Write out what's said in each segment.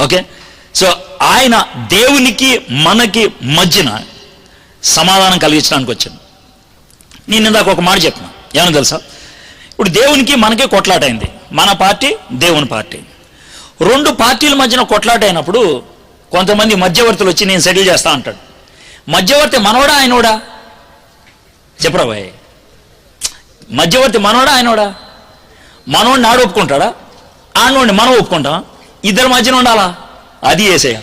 Okay? So ఆయన దేవునికి మనకి మధ్యన సమాధానం కలిగించడానికి వచ్చాను నేను ఇందాక ఒక మాట చెప్పిన. ఏమని తెలుసా? ఇప్పుడు దేవునికి మనకి కొట్లాటైంది. మన పార్టీ దేవుని పార్టీ. రెండు పార్టీల మధ్యన కొట్లాట అయినప్పుడు కొంతమంది మధ్యవర్తులు వచ్చి నేను సెటిల్ చేస్తా అంటాడు. మధ్యవర్తి మనోడా ఆయనోడా? చెప్పరా బాయ్. మధ్యవర్తి మనోడా ఆయనోడా? మనోడిని ఆడు ఒప్పుకుంటాడా ఆడనోడిని మనం ఒప్పుకుంటాం ఇద్దరి మధ్యన ఉండాలా? అది వేసేయ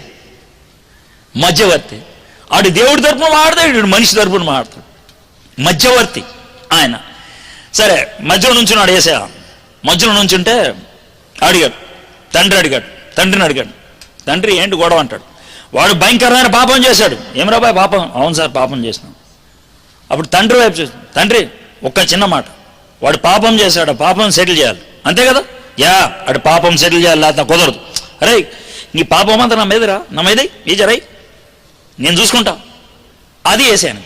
మధ్యవర్తి. ఆడు దేవుడి తరపున మాడతాడు మనిషి తరపున మాడతాడు మధ్యవర్తి ఆయన. సరే మధ్యలో నుంచున్నాడు ఏసయ మధ్యలో నుంచుంటే అడిగాడు తండ్రి అడిగాడు తండ్రిని అడిగాడు. తండ్రి ఏంటి గొడవ అంటాడు. వాడు భయంకరమైన పాపం చేశాడు. ఏమరా బాయ్ పాపం? అవును సార్ పాపం చేసినాం. అప్పుడు తండ్రి వైపు చూస్తాం తండ్రి ఒక్క చిన్న మాట. వాడు పాపం చేశాడు పాపం సెటిల్ చేయాలి. అంతే కదా? యా అటు పాపం సెటిల్ చేయాలి కుదరదు. అరే నీ పాపం అంతా నా మీదరా? నా మీదే? ఈ నేను చూసుకుంటా. అది వేసాను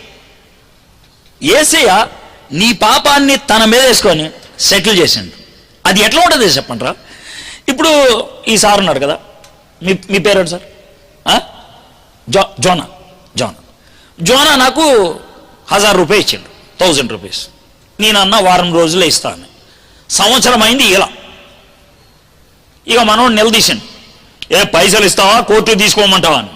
ఏసయ్య నీ పాపాన్ని తన మీద వేసుకొని సెటిల్ చేసిండు. అది ఎట్లా ఉంటుంది చెప్పండి రా ఇప్పుడు ఈ సార్ ఉన్నాడు కదా. మీ మీ పేరు సార్? ఆ? జో జోనా జోనా. జోనా నాకు హజార్ రూపాయలు ఇచ్చిండు. Thousand rupees. నేను అన్న వారం రోజులే ఇస్తాను సంవత్సరం అయింది ఇలా. ఇక మనం నిలదీసిండు. ఏ పైసలు ఇస్తావా? కోర్టు తీసుకోమంటావా? అని.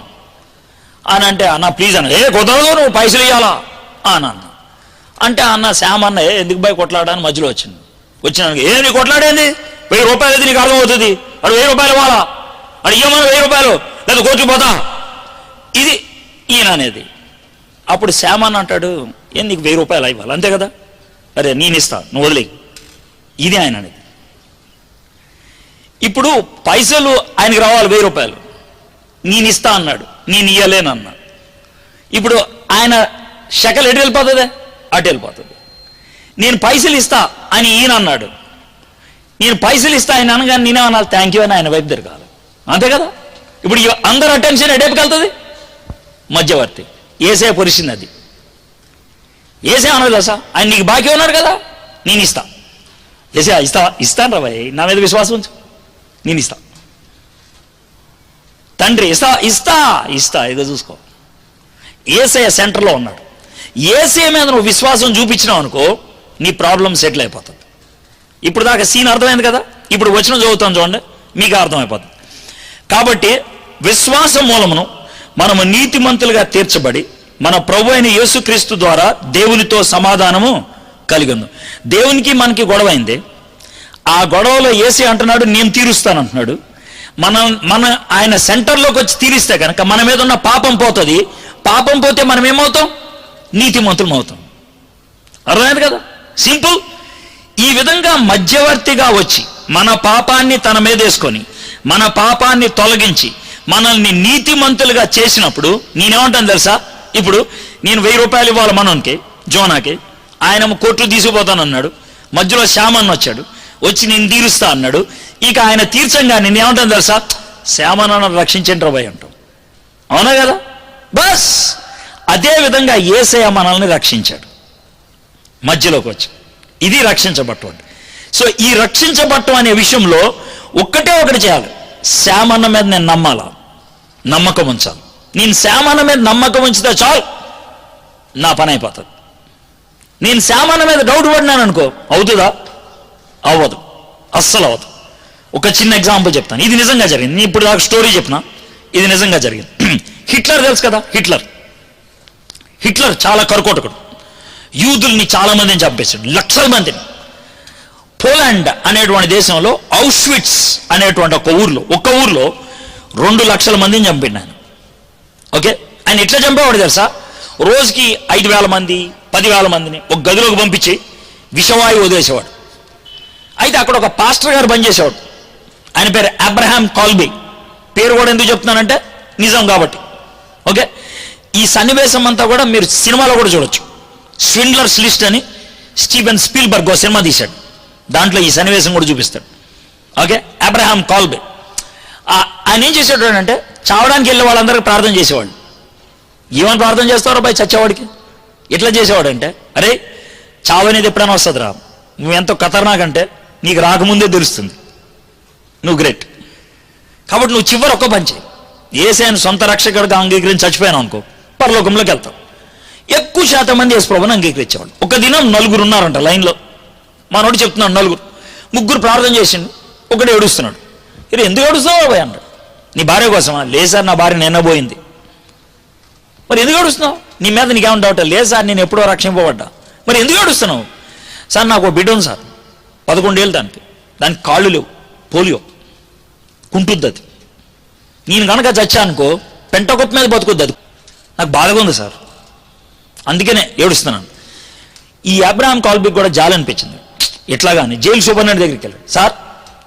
అని అంటే అన్న ప్లీజ్ అన్న. ఏ కుదరదు నువ్వు పైసలు ఇవ్వాలా అని అన్న. అంటే అన్న శ్యామ్ అన్న ఎందుకు పోయి కొట్లాడని మధ్యలో వచ్చింది వచ్చిన ఏ నీ కొట్లాడేంది? వెయ్యి రూపాయలు అయితే నీకు అర్థమవుతుంది. అడు వెయ్యి రూపాయలు ఇవ్వాలా? అడు ఇవ్వమని వెయ్యి రూపాయలు? లేదా కోర్టుకు పోతా? ఇది ఈయన అనేది. అప్పుడు శ్యామ్ అన్న అంటాడు ఏం నీకు వెయ్యి రూపాయలు ఇవ్వాలి? అంతే కదా? అరే నేను ఇస్తా నువ్వు వదిలే ఇది ఆయన అనేది. ఇప్పుడు పైసలు ఆయనకి రావాలి వెయ్యి రూపాయలు. నేను ఇస్తా అన్నాడు. నేను ఇయ్యలేను అన్నా ఇప్పుడు ఆయన శకలు ఎటు వెళ్ళిపోతుంది? అటు వెళ్ళిపోతుంది. నేను పైసలు ఇస్తా అని ఈయన అన్నాడు. నేను పైసలు ఇస్తా ఆయన అనగానే నేనే అనాలి థ్యాంక్ యూ అని ఆయన వైపు తిరగాలి. అంతే కదా? ఇప్పుడు అందరు అటెన్షన్ ఎడేపుకి వెళ్తుంది? మధ్యవర్తి. ఏసే పరిస్థితి అది. ఏసే అనదు సార్ ఆయన నీకు బాకీ ఉన్నాడు కదా? నేను ఇస్తా ఏసే ఇస్తా ఇస్తాను రా నా మీద విశ్వాసం ఉంచు. నేను ఇస్తా. తండ్రి ఇస్తా ఇస్తా ఇస్తా ఇదో చూసుకో. ఏసయ సెంటర్లో ఉన్నాడు. ఏసే మీద నువ్వు విశ్వాసం చూపించినావు అనుకో నీ ప్రాబ్లం సెటిల్ అయిపోతుంది. ఇప్పుడు దాకా సీన్ అర్థమైంది కదా? ఇప్పుడు వచ్చిన చదువుతాం చూడండి మీకు అర్థమైపోతుంది. కాబట్టి విశ్వాసం మూలమును మనము నీతిమంతులుగా తీర్చబడి మన ప్రభు అయిన యేసుక్రీస్తు ద్వారా దేవునితో సమాధానము కలిగి ఉంది దేవునికి మనకి గొడవైంది ఆ గొడవలో ఏసీ అంటున్నాడు నేను తీరుస్తాను అంటున్నాడు మనం మన ఆయన సెంటర్లోకి వచ్చి తీరిస్తే కనుక మన మీద ఉన్న పాపం పోతుంది. పాపం పోతే మనం ఏమవుతాం? నీతిమంతులం అవుతాం. అర్థమైంది కదా? సింపుల్. ఈ విధంగా మధ్యవర్తిగా వచ్చి మన పాపాన్ని తన మీద వేసుకొని మన పాపాన్ని తొలగించి మనల్ని నీతిమంతులుగా చేసినప్పుడు నేనేమంటాను తెలుసా? ఇప్పుడు నేను వెయ్యి రూపాయలు ఇవ్వాలి మనకి జోనాకి. ఆయన కోట్లు తీసుకుపోతానన్నాడు. మధ్యలో శ్యామన్ వచ్చాడు. వచ్చి నేను తీరుస్తా అన్నాడు. ఇక ఆయన తీర్చంగా నేనేమంటాను తెలుసా? శ్యామనాన్న రక్షించండి రాబాయ్ అంటాం అవునా కదా? బస్! అదే విధంగా ఏసయ మనల్ని రక్షించాడు. మధ్యలోకి వచ్చి. ఇది రక్షించబట్టం అంటే సో ఈ రక్షించబట్టం అనే విషయంలో ఒక్కటే ఒకటి చేయాలి. శ్యామన్న మీద నేను నమ్మాలా? నమ్మకం ఉంచాలి. నేను శ్యామన్న మీద నమ్మకం ఉంచితే చాలు. నా పని అయిపోతుంది. నేను శ్యామన్న మీద డౌట్ పడినాను అనుకో అవుతుందా? అవ్వదు. అస్సలు అవ్వదు. ఒక చిన్న ఎగ్జాంపుల్ చెప్తాను. ఇది నిజంగా జరిగింది. నేను ఇప్పుడు దాకా స్టోరీ చెప్పిన ఇది నిజంగా జరిగింది. హిట్లర్ తెలుసు కదా? హిట్లర్. హిట్లర్ చాలా కరుకోటకుడు. యూదుల్ని చాలా మందిని చంపేశాడు. లక్షల మందిని. పోలాండ్ అనేటువంటి దేశంలో ఔష్విట్స్ అనేటువంటి ఒక ఊర్లో ఒక్క ఊర్లో రెండు లక్షల మందిని చంపిండు ఆయన. ఓకే? ఆయన ఎట్లా చంపేవాడు తెలుసా? రోజుకి ఐదు వేల మంది పదివేల మందిని ఒక గదిలోకి పంపించి విషవాయువు వదిలేసేవాడు. అయితే అక్కడ ఒక పాస్టర్ గారు పనిచేసేవాడు ఆయన పేరు అబ్రహాం కాల్బీ. పేరు కూడా ఎందుకు చెప్తున్నానంటే నిజం కాబట్టి. ఓకే? ఈ సన్నివేశం అంతా కూడా మీరు సినిమాలో కూడా చూడొచ్చు. స్విండ్లర్స్ లిస్ట్ అని స్టీవెన్ స్పీల్బర్గ్ ఒక సినిమా తీశాడు. దాంట్లో ఈ సన్నివేశం కూడా చూపిస్తాడు. ఓకే? అబ్రహాం కాల్బే. ఆయన ఏం చేసేవాడు అంటే చావడానికి వెళ్ళే వాళ్ళందరికీ ప్రార్థన చేసేవాడు. ఏమని ప్రార్థన చేస్తారో బాయ్ చచ్చేవాడికి? ఎట్లా చేసేవాడు అంటే అరే చావు అనేది ఎప్పుడైనా వస్తుందిరా. నువ్వు ఎంతో ఖతర్నాక్ అంటే నీకు రాకముందే తెలుస్తుంది. నువ్వు గ్రేట్ కాబట్టి నువ్వు చివరి ఒక్క పని చేయి. ఏసైన సొంత రక్షకుడిగా అంగీకరించి చచ్చిపోయాను అనుకో. పరలోకంలోకి వెళ్తావు ఎక్కువ శాతం మంది యేసు ప్రభుని అంగీకరించేవాళ్ళు. ఒక దినం నలుగురు ఉన్నారంట లైన్లో. మనోడు చెప్తున్నాడు నలుగురు. ముగ్గురు ప్రార్థన చేసిండు. ఒకడు ఏడుస్తున్నాడు. ఇది ఎందుకు ఏడుస్తున్నావు బాయ్ అన్నాడు. నీ భార్య కోసమా? లేదు సార్ నా భార్య నిన్న పోయింది. మరి ఎందుకు ఏడుస్తున్నావు? నీ మీద నీకేమన్నా డౌట్ లేదు సార్ నేను ఎప్పుడో రక్షింపబడ్డా. మరి ఎందుకు ఏడుస్తున్నావు? సార్ నాకు బిడ్డ ఉంది సార్. పదకొండేళ్ళు దానికి. దానికి కాళ్ళు లేవు. పోలియో. కుంటుద్ది అది నేను కనుక చచ్చా అనుకో పెంట మీద బతుకుద్ది అది. నాకు బాధగా ఉంది సార్. అందుకనే ఏడుస్తున్నాను. ఈ అబ్రాహాం కాల్బిక్ కూడా జాలనిపించింది ఎట్లా కానీ జైలు సూపర్నెంట్ దగ్గరికి వెళ్ళాడు. సార్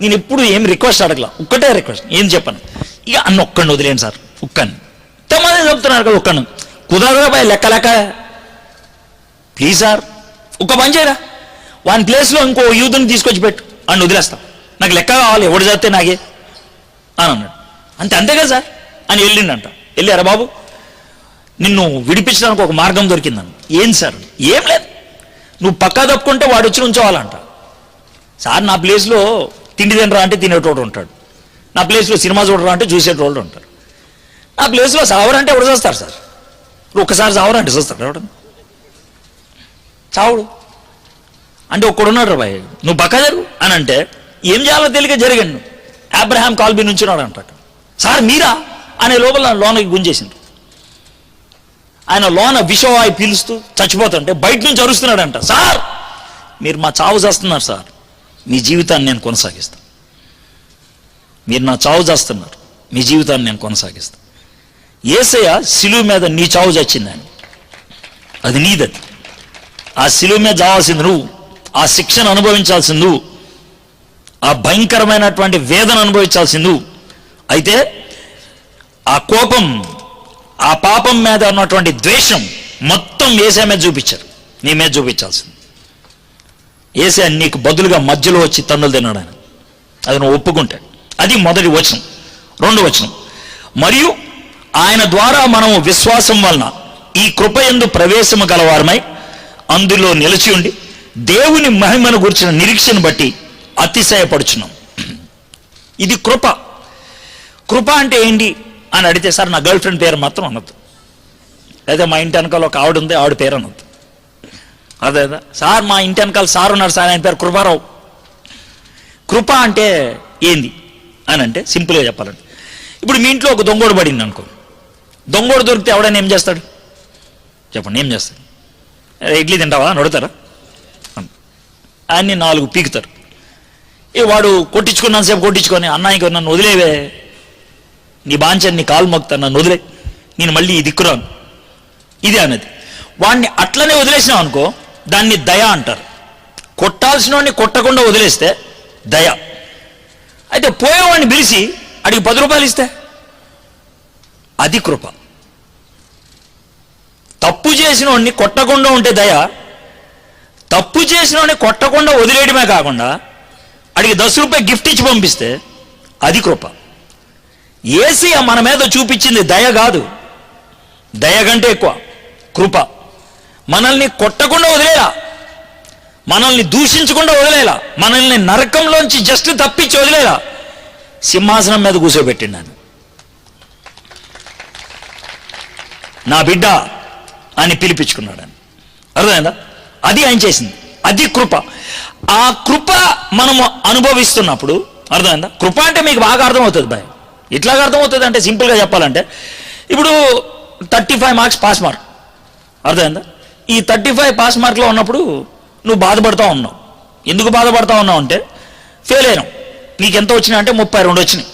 నేను ఎప్పుడు ఏం రిక్వెస్ట్ అడగలా. ఒక్కటే రిక్వెస్ట్. ఏం చెప్పను. ఇక అన్న ఒక్కడిని వదిలేను సార్. ఒక్కడిని. ఇంతమంది చెప్తున్నారు కదా ఒక్కడిని. కుదరదా పోయి లెక్క లెక్క. Please sir. ఒక పని చేయరా? వాని ప్లేస్లో ఇంకో యూత్ని తీసుకొచ్చి పెట్టు అని వదిలేస్తాం. నాకు లెక్క కావాలి ఎవడు చేస్తే నాకే అని అన్నాడు. అంతే అంతే కదా సార్? అని వెళ్ళిండంట. వెళ్ళారా బాబు? నిన్ను విడిపించడానికి ఒక మార్గం దొరికిందని ఏం సార్? ఏం లేదు. నువ్వు పక్కా తప్పుకుంటే వాడు వచ్చి ఉంచోవాలంట సార్ నా ప్లేస్లో తిండి తినరా అంటే తినేటోడు ఉంటాడు. నా ప్లేస్లో సినిమా చూడరా అంటే చూసేటోళ్ళు ఉంటారు. నా ప్లేస్లో సావరంటే ఎవరు చూస్తారు సార్? ఒక్కసారి సావరంటే చూస్తారు ఎవడు? చావుడు. అంటే ఒక్కడున్నాడు రాబాయ్ నువ్వు పక్క జరుగు అని అంటే ఏం చేయాలో తెలియక జరిగాను. అబ్రహాం కాల్బీ నుంచున్నాడు అంటాడు సార్ మీరా? అనే లోపల లోనకి గుంజేసింది. ఆయన లోన విషవాయి పీలుస్తూ చచ్చిపోతుంటే బయట నుంచి అరుస్తున్నాడంట సార్ మీరు మా చావు చేస్తున్నారు సార్. మీ జీవితాన్ని నేను కొనసాగిస్తాను. మీరు నా చావు చేస్తున్నారు. మీ జీవితాన్ని నేను కొనసాగిస్తాను. ఏసయ్య సిలువు మీద నీ చావు చచ్చిందని అది నీదది. ఆ సిలువు మీద చావాల్సింది నువ్వు. ఆ శిక్షను అనుభవించాల్సింది నువ్వు ఆ భయంకరమైనటువంటి వేదన అనుభవించాల్సింది. నువ్వు అయితే ఆ కోపం ఆ పాపం మీద ఉన్నటువంటి ద్వేషం మొత్తం ఏసే మీద చూపించారు. నీ మీద చూపించాల్సింది. ఏసే నీకు బదులుగా మధ్యలో వచ్చి తన్నులు తిన్నాడు ఆయన. అది నువ్వు ఒప్పుకుంటే. అది మొదటి వచనం. రెండు వచనం. మరియు ఆయన ద్వారా మనము విశ్వాసం వలన ఈ కృప ఎందు ప్రవేశము గలవారమై అందులో నిలిచి ఉండి దేవుని మహిమను గురించిన నిరీక్షను బట్టి అతిశయపడుచున్నాం. ఇది కృప. కృప అంటే ఏంటి అని అడిగితే సార్ నా గర్ల్ ఫ్రెండ్ పేరు మాత్రం అనొద్దు. లేదా మా ఇంటి వెనకాల ఒక ఆవిడ ఉంది ఆవిడ పేరు అనొద్దు. అదే అదే. సార్ మా ఇంటి వెనకాల సార్ ఉన్నారు సార్ ఆయన పేరు కృపారావు. కృప అంటే ఏంది అని అంటే సింపుల్గా చెప్పాలండి ఇప్పుడు మీ ఇంట్లో ఒక దొంగోడు పడింది అనుకో. దొంగోడు దొరికితే ఎవడైనా ఏం చేస్తాడు? చెప్పండి ఏం చేస్తాడు? ఇడ్లీ తింటావా? అని అడుగుతారా అన్ని నాలుగు పీకుతారు. ఏ వాడు కొట్టించుకున్నంతసేపు కొట్టించుకొని అన్నాయికి నన్ను వదిలేవే. నీ బాంచని నీ కాలు మొక్కుతాను నన్ను వదిలే. నేను మళ్ళీ ఈ దిక్కురాను. ఇది అన్నది. వాడిని అట్లనే వదిలేసినాం అనుకో దాన్ని దయ అంటారు. కొట్టాల్సిన వాడిని కొట్టకుండా వదిలేస్తే దయ. అయితే పోయేవాడిని పిలిచి అడిగి పది రూపాయలు ఇస్తే? అది కృప. తప్పు చేసిన వాడిని కొట్టకుండా ఉంటే దయ తప్పు చేసిన కొట్టకుండా వదిలేయడమే కాకుండా అడిగి దశ రూపాయలు గిఫ్ట్ ఇచ్చి పంపిస్తే అది కృప. ఏసీ మన మీద చూపించింది దయ కాదు. దయ కంటే ఎక్కువ కృప. మనల్ని కొట్టకుండా వదిలేలా. మనల్ని దూషించకుండా వదిలేలా. మనల్ని నరకంలోంచి జస్ట్ తప్పించి వదిలేలా. సింహాసనం మీద కూర్చోబెట్టిండాను నా బిడ్డ అని పిలిపించుకున్నాడు ఆయన అర్థమైందా? అది ఆయన చేసింది. అది కృప. ఆ కృప మనము అనుభవిస్తున్నప్పుడు అర్థమైందా? కృప అంటే మీకు బాగా అర్థమవుతుంది బాయ్ ఎట్లాగా అర్థమవుతుంది అంటే సింపుల్గా చెప్పాలంటే ఇప్పుడు thirty five marks pass mark. అర్థమైందా? ఈ థర్టీ ఫైవ్ పాస్ మార్క్లో ఉన్నప్పుడు నువ్వు బాధపడతా ఉన్నావు. ఎందుకు బాధపడతా ఉన్నావు అంటే ఫెయిల్ అయినావు. నీకు ఎంత వచ్చినాయి అంటే ముప్పై రెండు వచ్చినాయి.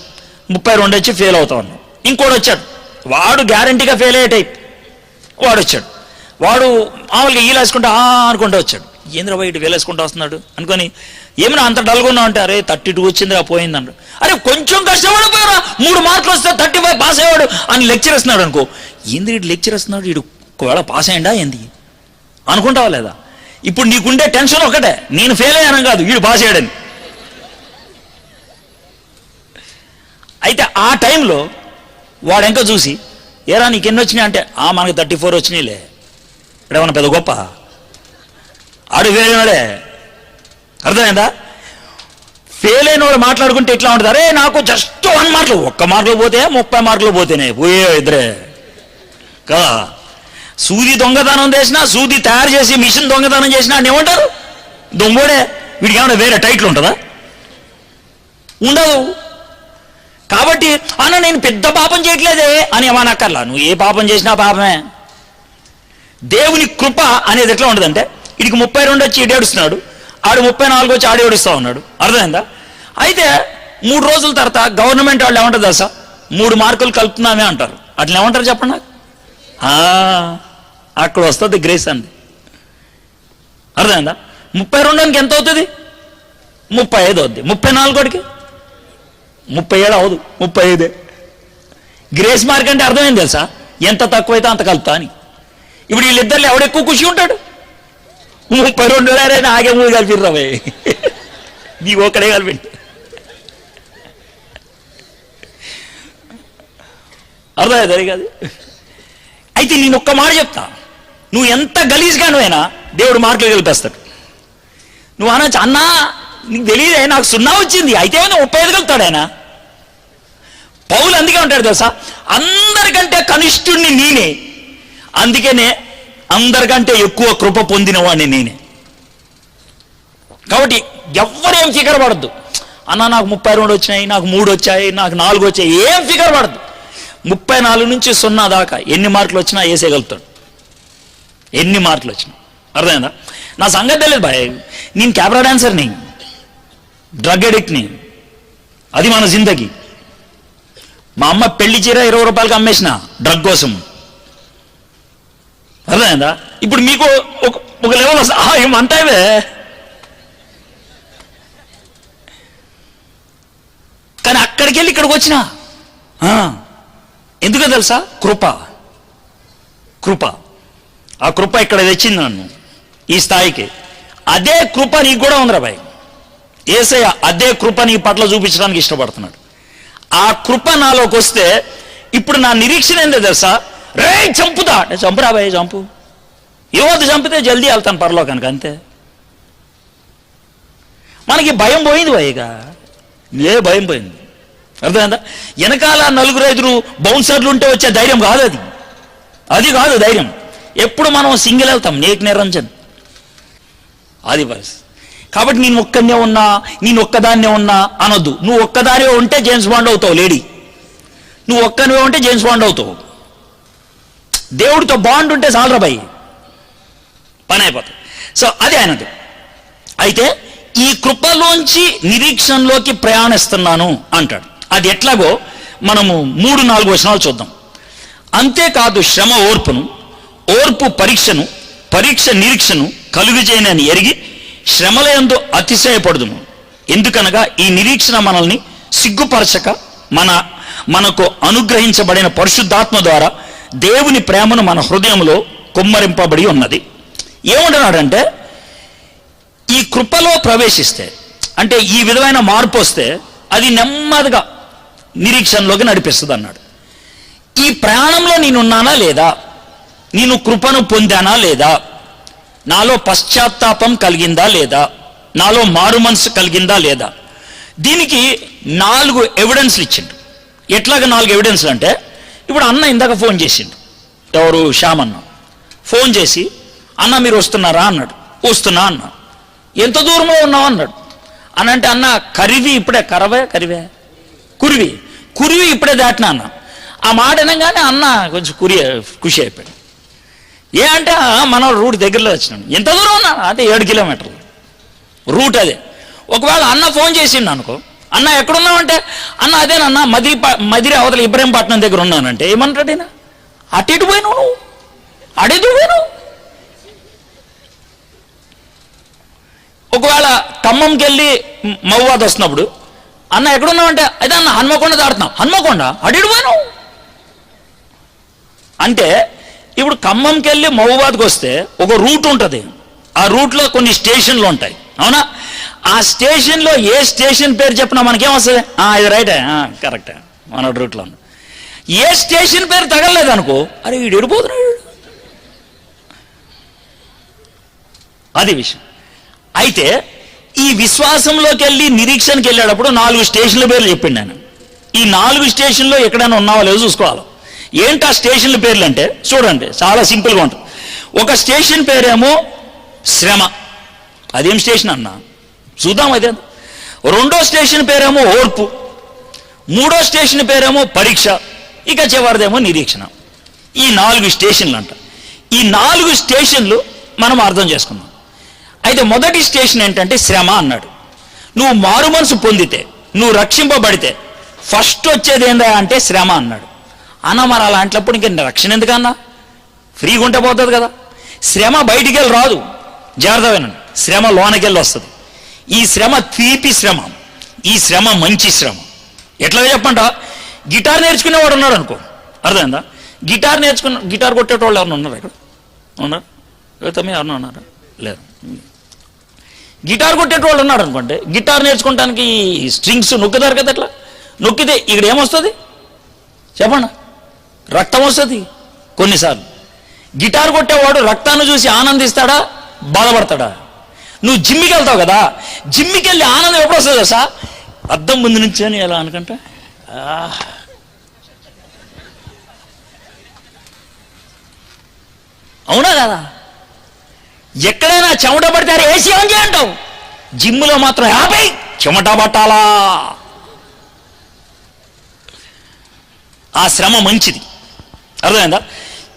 ముప్పై రెండు వచ్చి ఫెయిల్ అవుతా ఉన్నావు. ఇంకోటి వచ్చాడు. వాడు గ్యారంటీగా ఫెయిల్ అయ్యే టైప్. వాడు వచ్చాడు. వాడు మామూలుగా ఈలేసుకుంటా ఆ అనుకుంటూ వచ్చాడు. ఏంద్ర బయట వేలేసుకుంటూ వస్తున్నాడు? అనుకొని ఏమైనా అంత డల్గా ఉన్నావు? అంటే అరే థర్టీ టూ వచ్చిందిరా పోయిందంట అరే కొంచెం కష్టపడిపోయారా మూడు మార్కులు వస్తే థర్టీ ఫైవ్ పాస్ అయ్యాడు అని లెక్చర్ ఇస్తున్నాడు అనుకో. ఏంది ఇటు లెక్చర్ ఇస్తున్నాడు వీడు ఒకవేళ పాస్ అయ్యండా ఏంది? అనుకుంటావా లేదా? ఇప్పుడు నీకుండే టెన్షన్ ఒకటే నేను ఫెయిల్ అయ్యాను కాదు వీడు పాస్ అయ్యాడని. అయితే ఆ టైంలో వాడు ఎంక చూసి ఏరా నీకు ఎన్ని వచ్చినాయి? అంటే ఆ మనకి థర్టీ ఫోర్ వచ్చినాయిలే. ఇక్కడ ఏమన్నా పెద్ద గొప్ప. ఆడు వేరేనాడే అర్థమైందా? ఫెయిల్ అయిన వాడు మాట్లాడుకుంటే ఎట్లా ఉంటుంది? అరే నాకు జస్ట్ వన్ మార్కులు ఒక్క మార్కులు పోతే ముప్పై మార్కులు పోతేనే. పోయే ఇద్దరే. కదా సూది దొంగతనం చేసినా సూది తయారు చేసి మిషన్ దొంగతనం చేసినా అని ఏమంటారు? దొంగోడే. వీడికి ఏమైనా వేరే టైటిల్ ఉంటుందా? ఉండదు. కాబట్టి అన్న నేను పెద్ద పాపం చేయట్లేదే అని ఏమనక్కర్లా. నువ్వు ఏ పాపం చేసినా పాపమే. దేవుని కృప అనేది ఎట్లా ఉండదంటే ఇడికి ముప్పై రెండు వచ్చి ఇడేడుస్తున్నాడు ఏడుస్తున్నాడు ఆడు ముప్పై నాలుగు వచ్చి ఆడు ఉన్నాడు. అర్థమైందా? అయితే మూడు రోజుల తర్వాత గవర్నమెంట్ వాళ్ళు ఏమంటారు తెలుసా? మూడు మార్కులు కలుపుతున్నామే అంటారు. అట్లా ఏమంటారు చెప్పండి? నాకు అక్కడ వస్తుంది గ్రేస్ అండి అర్థమైందా? ముప్పై రెండుకి ఎంత అవుతుంది? ముప్పై ఐదు అవుద్ది. ముప్పై నాలుగోడికి ముప్పై ఏడు అవదు. ముప్పై ఐదే. గ్రేస్ మార్క్ అంటే అర్థమైంది తెలుసా? ఎంత తక్కువైతే అంత కలుపుతా అని. ఇప్పుడు వీళ్ళిద్దరిలో ఎవడెక్కువ ఖుషి ఉంటాడు? ముప్పై రెండు వేరే ఆగే మూడు కలిపిర్రావే నీ ఒక్కడే కలిపి అర్థమైంది కాదు అయితే నేను ఒక్క మాట చెప్తా. నువ్వు ఎంత గలీజ్గానువైనా దేవుడు మార్కులు కలిపేస్తాడు నువ్వు అనొచ్చు అన్నా నీకు తెలియదే నాకు సున్నా వచ్చింది. అయితే ఏమైనా ముప్పై ఐదు కలుగుతాడు ఆయన. పౌలు అందుకే ఉంటాడు తెలుసా? అందరికంటే కనిష్ఠుణ్ణి నేనే. అందుకనే అందరికంటే ఎక్కువ కృప పొందినవాడిని నేనే. కాబట్టి ఎవరేం ఫికర్ పడద్దు. అన్న నాకు ముప్పై రెండు వచ్చినాయి నాకు మూడు వచ్చాయి నాకు నాలుగు వచ్చాయి ఏం ఫికర్ పడద్దు. ముప్పై నాలుగు నుంచి సున్నా దాకా ఎన్ని మార్కులు వచ్చినా వేసేయగలుగుతాడు. ఎన్ని మార్కులు వచ్చినా. అర్థమైందా? నా సంగతి తెలియదు బాయ్. నేను కెమెరా డాన్సర్ని డ్రగ్ అడిక్ట్ని అది మన జిందగీ. మా అమ్మ పెళ్ళి చీర ఇరవై రూపాయలకి అమ్మేసిన డ్రగ్ కోసం. అర్థమైందా? ఇప్పుడు మీకు ఒక లెవెల్ సహాయం అంటావే కానీ అక్కడికి వెళ్ళి ఇక్కడికి వచ్చిన? ఎందుకో తెలుసా? కృప. కృప. ఆ కృప ఇక్కడ తెచ్చింది నన్ను ఈ స్థాయికి. అదే కృప నీకు కూడా ఉందిరా బాయ్. ఏసయ్య అదే కృప నీ పట్ల చూపించడానికి ఇష్టపడుతున్నాడు. ఆ కృప నాలోకి వస్తే ఇప్పుడు నా నిరీక్షణ ఏందో తెలుసా? రే చంపుతా అంటే చంపురా బాయ్ చంపు. యువత చంపితే జల్దీ వెళ్తాను పరలోకానికి అంతే. మనకి భయం పోయింది భయగా ఏ భయం పోయింది? అర్థమైందా? వెనకాల నలుగురు ఐదురు బౌన్సర్లు ఉంటే వచ్చే ధైర్యం కాదు అది. అది కాదు ధైర్యం. ఎప్పుడు మనం సింగిల్ వెళ్తాం నీకు నిరంజన్ అది పరిస్థితి. కాబట్టి నేను ఒక్కనే ఉన్నా నేను ఒక్కదాన్నే ఉన్నా అనొద్దు. నువ్వు ఒక్కదానివే ఉంటే జేమ్స్ బాండ్ అవుతావు లేడీ. నువ్వు ఒక్కనివే ఉంటే జేమ్స్ బాండ్ అవుతావు. దేవుడితో బాండ్ ఉంటే చాలరా భయ్. పని అయిపోతుంది సో అది ఆయనది. అయితే ఈ కృపలోంచి నిరీక్షణలోకి ప్రయాణిస్తున్నాను అంటాడు. అది ఎట్లాగో మనము మూడు నాలుగు వచనాలు చూద్దాం. అంతేకాదు శ్రమ ఓర్పును ఓర్పు పరీక్షను పరీక్ష నిరీక్షను కలుగుజేయనని ఎరిగి శ్రమల యందు అతిశయపడుదుము. ఎందుకనగా ఈ నిరీక్షణ మనల్ని సిగ్గుపరచక మన మనకు అనుగ్రహించబడిన పరిశుద్ధాత్మ ద్వారా దేవుని ప్రేమను మన హృదయంలో కుమ్మరింపబడి ఉన్నది. ఏమంటున్నాడంటే ఈ కృపలో ప్రవేశిస్తే అంటే ఈ విధమైన మార్పు వస్తే అది నెమ్మదిగా నిరీక్షణలోకి నడిపిస్తుంది అన్నాడు ఈ ప్రయాణంలో నేనున్నానా లేదా? నేను కృపను పొందానా లేదా? నాలో పశ్చాత్తాపం కలిగిందా లేదా? నాలో మారు మనసు కలిగిందా లేదా? దీనికి నాలుగు ఎవిడెన్స్లు ఇచ్చిండు. ఎట్లాగ నాలుగు ఎవిడెన్స్లు అంటే ఇప్పుడు అన్న ఇందాక ఫోన్ చేసిండు. ఎవరు? శ్యామ్ అన్న ఫోన్ చేసి అన్న మీరు వస్తున్నారా? అన్నాడు. వస్తున్నా అన్నా. ఎంత దూరమో ఉన్నావు? అన్నాడు. అని అంటే అన్న కరివి ఇప్పుడే కరవే కరివే కురివి కురివి ఇప్పుడే దాటినా అన్న. ఆ మాట అనగానే అన్న కొంచెం కురి ఖుషి అయిపోయాడు. ఏ అంటే "ఆ, మన రూట్ దగ్గరలో వచ్చినాడు ఎంత దూరం ఉన్నా? అదే ఏడు కిలోమీటర్లు. రూట్ అదే. ఒకవేళ అన్న ఫోన్ చేసిండు అనుకో అన్న ఎక్కడున్నావంటే? అన్న అదేనన్న మది మదిరి అవతల ఇబ్రహీంపట్నం దగ్గర ఉన్నానంటే ఏమంటాడు ఈయన? అటు ఇటు పోయినావు నువ్వు? అడేది పోయినావు? ఒకవేళ ఖమ్మంకి వెళ్ళి మ- వస్తున్నప్పుడు అన్న ఎక్కడున్నావంటే? అయితే అన్న హన్మకొండ దాడుతున్నాం హన్మకొండ? అడిడు పోయినావు? అంటే ఇప్పుడు ఖమ్మంకి వెళ్ళి మహబూబాద్కి వస్తే ఒక రూట్ ఉంటుంది. ఆ రూట్లో కొన్ని స్టేషన్లు ఉంటాయి. అవునా? ఆ స్టేషన్లో ఏ స్టేషన్ పేరు చెప్పినా మనకేం వస్తుంది? ఆ, ఇది రైటే. కరెక్టే. మన రూట్లో ఏ స్టేషన్ పేరు తగలలేదు అనుకో అరే వీడు ఎడిపోతున్నాడు అది విషయం. అయితే ఈ విశ్వాసంలోకి వెళ్ళి నిరీక్షణకి వెళ్ళేటప్పుడు నాలుగు స్టేషన్ల పేర్లు చెప్పిండు నేను ఈ నాలుగు స్టేషన్లో ఎక్కడైనా ఉన్నావో లేదో చూసుకోవాలి. ఏంటి ఆ స్టేషన్ల పేర్లు అంటే చూడండి చాలా సింపుల్గా ఉంటుంది. ఒక స్టేషన్ పేరేమో శ్రమ. అదేం స్టేషన్ అన్నా? చూద్దాం అదే రెండో స్టేషన్ పేరేమో ఓర్పు మూడో స్టేషన్ పేరేమో పరీక్ష ఇక చివరిదేమో నిరీక్షణ. ఈ నాలుగు స్టేషన్లు అంట ఈ నాలుగు స్టేషన్లు మనం అర్థం చేసుకుందాం. అయితే మొదటి స్టేషన్ ఏంటంటే శ్రమ అన్నాడు. నువ్వు మారు మనసు పొందితే నువ్వు రక్షింపబడితే ఫస్ట్ వచ్చేది ఏందా అంటే శ్రమ అన్నాడు. అన్న మరి అలాంటప్పుడు ఇంక రక్షణ ఎందుకన్నా? ఫ్రీగా ఉంటే పోతుంది కదా. శ్రమ బయటికి వెళ్ళి రాదు జాగ్రత్త శ్రమ లోనకెళ్ళి వస్తుంది. ఈ శ్రమ తీపి శ్రమ ఈ శ్రమ మంచి శ్రమ. ఎట్లా చెప్పంట గిటార్ నేర్చుకునేవాడు ఉన్నాడు అనుకో. అర్థమైందా? గిటార్ నేర్చుకున్న గిటార్ కొట్టేటోళ్ళు ఎవరైనా ఉన్నారు ఇక్కడ? ఉన్నారు? తమ్మి ఎవరన్నా ఉన్నారా? లేదు. గిటార్ కొట్టేటోళ్ళు ఉన్నాడు అనుకోండి గిటార్ నేర్చుకోవడానికి స్ట్రింగ్స్ నొక్కుతారు కదా అట్లా నొక్కితే ఇక్కడ ఏమొస్తుంది? చెప్పండి. రక్తం వస్తుంది కొన్నిసార్లు. గిటార్ కొట్టేవాడు రక్తాన్ని చూసి ఆనందిస్తాడా? బాధపడతాడా? నువ్వు జిమ్మికి వెళ్తావు కదా జిమ్మికి వెళ్ళి ఆనందం ఎప్పుడు వస్తుంది తెలుసా? అద్దం ముందు నుంచి అని ఎలా అనుకుంటా? అవునా కదా? ఎక్కడైనా చెమట పడితే ఏసీ ఆన్ చేయంటావు జిమ్లో మాత్రం యాభై చెమట పట్టాలా? ఆ శ్రమ మంచిది. అర్థమైందా?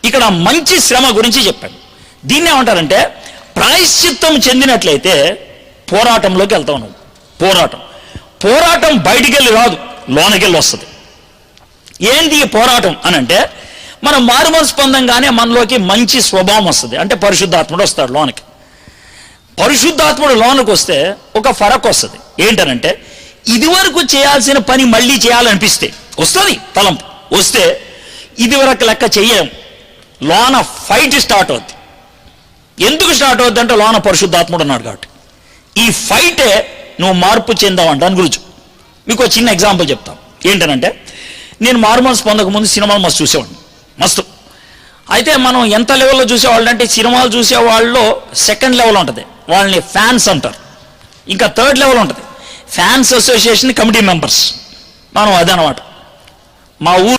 ఇక్కడ మంచి శ్రమ గురించి చెప్పాడు దీన్ని ఏమంటారంటే ప్రాయశ్చిత్తం చెందినట్లయితే పోరాటంలోకి వెళ్తావు నువ్వు. పోరాటం. పోరాటం బయటికి వెళ్ళి రాదు లోనకెళ్ళి వస్తుంది ఏంది ఈ పోరాటం అని అంటే మనం మారుమనసు పొందంగానే మనలోకి మంచి స్వభావం వస్తుంది. అంటే పరిశుద్ధాత్ముడు వస్తాడు లోనకి. పరిశుద్ధాత్ముడు లోనకు వస్తే ఒక ఫరక్ వస్తుంది ఏంటనంటే ఇదివరకు చేయాల్సిన పని మళ్ళీ చేయాలనిపిస్తే వస్తుంది తలంపు. వస్తే ఇదివరకు లెక్క చెయ్యం. లోన ఫైట్ స్టార్ట్ అవుద్ది. ఎందుకు స్టార్ట్ అవుద్ది అంటే లోన పరిశుద్ధాత్ముడు ఉన్నాడు కాబట్టి. ఈ ఫైటే నువ్వు మార్పు చెందావంట దాని గురించి. మీకు ఒక చిన్న ఎగ్జాంపుల్ చెప్తాను ఏంటనంటే నేను మార్మల్స్ పొందకముందు సినిమాలు మస్తు చూసేవాడిని. మస్తు. అయితే మనం ఎంత లెవెల్లో చూసేవాళ్ళు అంటే సినిమాలు చూసేవాళ్ళలో సెకండ్ లెవెల్ ఉంటుంది. వాళ్ళని ఫ్యాన్స్ అంటారు. ఇంకా థర్డ్ లెవెల్ ఉంటుంది. ఫ్యాన్స్ అసోసియేషన్ కమిటీ మెంబర్స్ మనం అదనమాట. మా ఊరు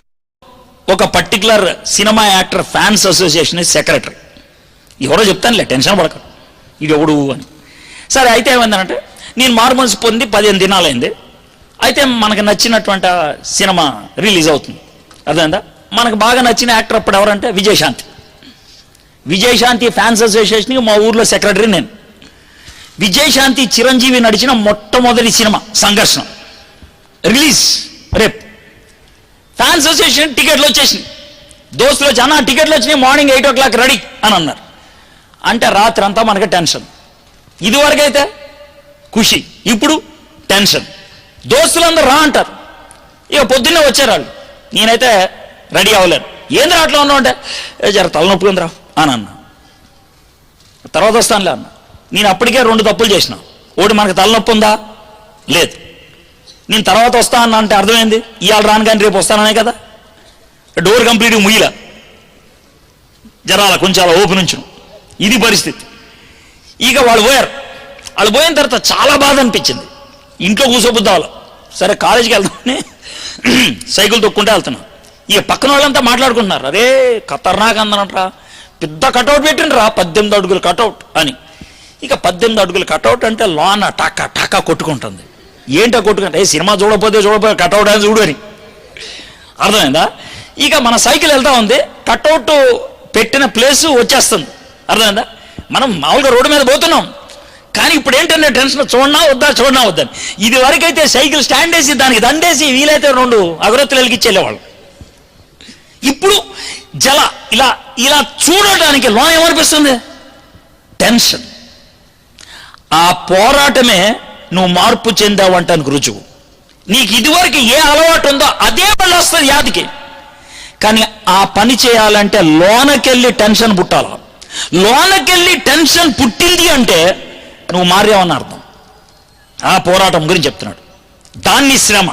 ఒక particular cinema actor fans association secretary ఎవరో చెప్తానులే టెన్షన్ పడక. ఇది ఎవడు అని. సరే అయితే ఏమైందంటే నేను మార్మల్స్ పొంది పదిహేను దినాలైంది. అయితే మనకు నచ్చినటువంటి సినిమా రిలీజ్ అవుతుంది. అర్థమైందా? మనకు బాగా నచ్చిన యాక్టర్ అప్పుడు ఎవరంటే విజయశాంతి విజయశాంతి ఫ్యాన్స్ అసోసియేషన్కి మా ఊర్లో సెక్రటరీ నేను. విజయశాంతి చిరంజీవి నడిచిన మొట్టమొదటి సినిమా సంఘర్షణ. రిలీజ్ రేపు. ఫ్యాన్స్ అసోసియేషన్ టికెట్లు వచ్చేసినాయి. దోస్తులు వచ్చి అన్న టికెట్లు వచ్చినాయి morning eight o'clock ready అని అన్నారు. అంటే రాత్రి అంతా మనకి టెన్షన్. ఇదివరకైతే ఖుషి ఇప్పుడు టెన్షన్. దోస్తులందరూ రా అంటారు. ఇక పొద్దున్నే వచ్చారు వాళ్ళు నేనైతే రెడీ అవ్వలేను. ఏంది అట్లా ఉన్నావు అంటే ఏ జర తలనొప్పి రా అని అన్నా. తర్వాత వస్తానులే అన్న. నేను అప్పటికే రెండు తప్పులు చేసిన. ఒకటి మనకి తలనొప్పి ఉందా? లేదు. నేను తర్వాత వస్తా అన్న అంటే అర్థమైంది. ఇవాళ రాను కానీ రేపు వస్తాననే కదా. Door complete ముయ్యలా. జరాల కొంచెం అలా ఓపెన్ ఉంచును. ఇది పరిస్థితి. ఇక వాళ్ళు పోయారు. వాళ్ళు పోయిన తర్వాత చాలా బాధ అనిపించింది. ఇంట్లో వాళ్ళు సరే కాలేజీకి వెళ్తామని సైకిల్ తొక్కుంటే వెళ్తున్నాం. ఇక పక్కన వాళ్ళంతా మాట్లాడుకుంటున్నారు. అరే ఖతర్నాక్ అందనంట్రా పెద్ద కటౌట్ పెట్టిండ్రా పద్దెనిమిది అడుగులు కటౌట్ అని. ఇక పద్దెనిమిది అడుగులు కటౌట్ అంటే లోన టాకా టాకా కొట్టుకుంటుంది. ఏంటో కొట్టుకుంటే? ఏ సినిమా చూడకపోతే చూడపోతే కటౌట్ అని చూడు అని. అర్థమైందా? ఇక మన సైకిల్ వెళ్తా ఉంది. కటౌట్ పెట్టిన ప్లేస్ వచ్చేస్తుంది. అర్థమైందా? మనం మామూలుగా రోడ్డు మీద పోతున్నాం. కానీ ఇప్పుడు ఏంటంటే టెన్షన్ చూడనా వద్దా చూడనా వద్దని ఇది వరకైతే సైకిల్ స్టాండ్ వేసి దానికి దండేసి వీలైతే రెండు అగరత్తులు వెలిగించేళ్ళేవాళ్ళు ఇప్పుడు జల ఇలా ఇలా చూడటానికి లోన్ ఏమనిపిస్తుంది? టెన్షన్ ఆ పోరాటమే నువ్వు మార్పు చెందావంటానికి రుజువు. నీకు ఇదివరకు ఏ అలవాటు ఉందో అదే మళ్ళీ వస్తుంది యాదికి. కానీ ఆ పని చేయాలంటే లోనకెళ్ళి టెన్షన్ పుట్టాలి? లోనకెళ్ళి టెన్షన్ పుట్టింది అంటే నువ్వు మారావని అర్థం. ఆ పోరాటం గురించి చెప్తున్నాడు. దాన్ని శ్రమ.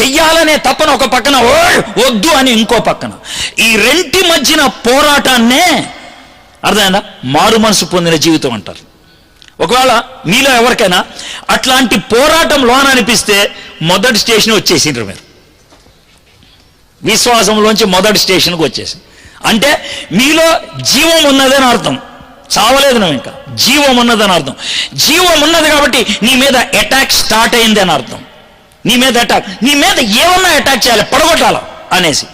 చెయ్యాలనే తపన ఒక పక్కన "ఓ, వద్దు అని ఇంకో పక్కన. ఈ రెంటి మధ్యన పోరాటాన్నే అర్థమైందా? మారు మనసు పొందిన జీవితం అంటారు. ఒకవేళ మీలో ఎవరికైనా అట్లాంటి పోరాటం లోన అనిపిస్తే మొదటి స్టేషన్ వచ్చేసిండ్రు మీరు. విశ్వాసంలోంచి మొదటి స్టేషన్కి వచ్చేసింది అంటే మీలో జీవం ఉన్నదని అర్థం. చావలేదు నువ్వు ఇంకా. జీవం ఉన్నదని అర్థం. జీవం ఉన్నది కాబట్టి నీ మీద అటాక్ స్టార్ట్ అయింది అని అర్థం. నీ మీద అటాక్ నీ మీద ఏమన్నా అటాక్ చేయాలి పడగొట్టాల అనేసి.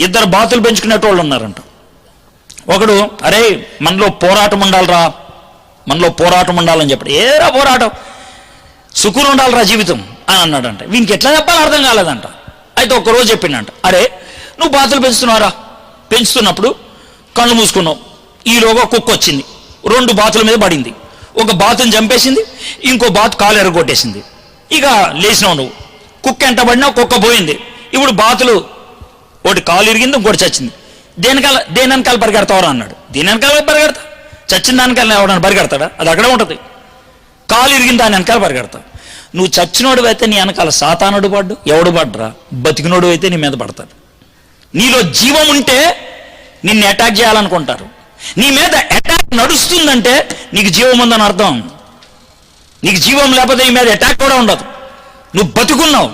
ఇద్దరు బాతులు పెంచుకునేటోళ్ళు ఉన్నారంట. ఒకడు అరే మనలో పోరాటం ఉండాలిరా. మనలో పోరాటం ఉండాలని చెప్పాడు. ఏరా పోరాటం? సుకులు ఉండాలిరా జీవితం అని అన్నాడంట. వీనికి ఎట్లా చెప్పాలో అర్థం కాలేదంట. అయితే ఒకరోజు చెప్పిండంట. అరే నువ్వు బాతులు పెంచుతున్నారా పెంచుతున్నప్పుడు కళ్ళు మూసుకున్నావు ఈలోగా కుక్క వచ్చింది రెండు బాతుల మీద పడింది. ఒక బాతుని చంపేసింది ఇంకో బాతు కాలు ఎరగొట్టేసింది. ఇక లేచినావు నువ్వు. కుక్క ఎంట పడినా కుక్క పోయింది. ఇప్పుడు బాతులు ఒకటి కాలు ఇరిగింది ఇంకోటి చచ్చింది. దేనికాల దేని వెనకాల పరిగెడతావరా అన్నాడు. దేని వెనకాల పరిగెడతా? చచ్చిన దానికాల ఎవడన్నా పరిగెడతాడా? అది అక్కడే ఉంటుంది. కాలు ఇరిగిన దాని వెనకాల పరిగెడతా. నువ్వు చచ్చినోడు అయితే నీ వెనకాల సాతానుడు పడ్డు ఎవడు పడ్డరా? బతికినోడు అయితే నీ మీద పడతాడు. నీలో జీవం ఉంటే నిన్ను అటాక్ చేయాలనుకుంటారు. నీ మీద అటాక్ నడుస్తుందంటే నీకు జీవం ఉందని అర్థం. నీకు జీవం లేకపోతే నీ మీద అటాక్ కూడా ఉండదు. నువ్వు బతుకున్నావు.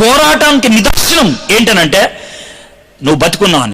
పోరాటానికి నిదర్శనం ఏంటనంటే నువ్వు బతుకున్నావు అని.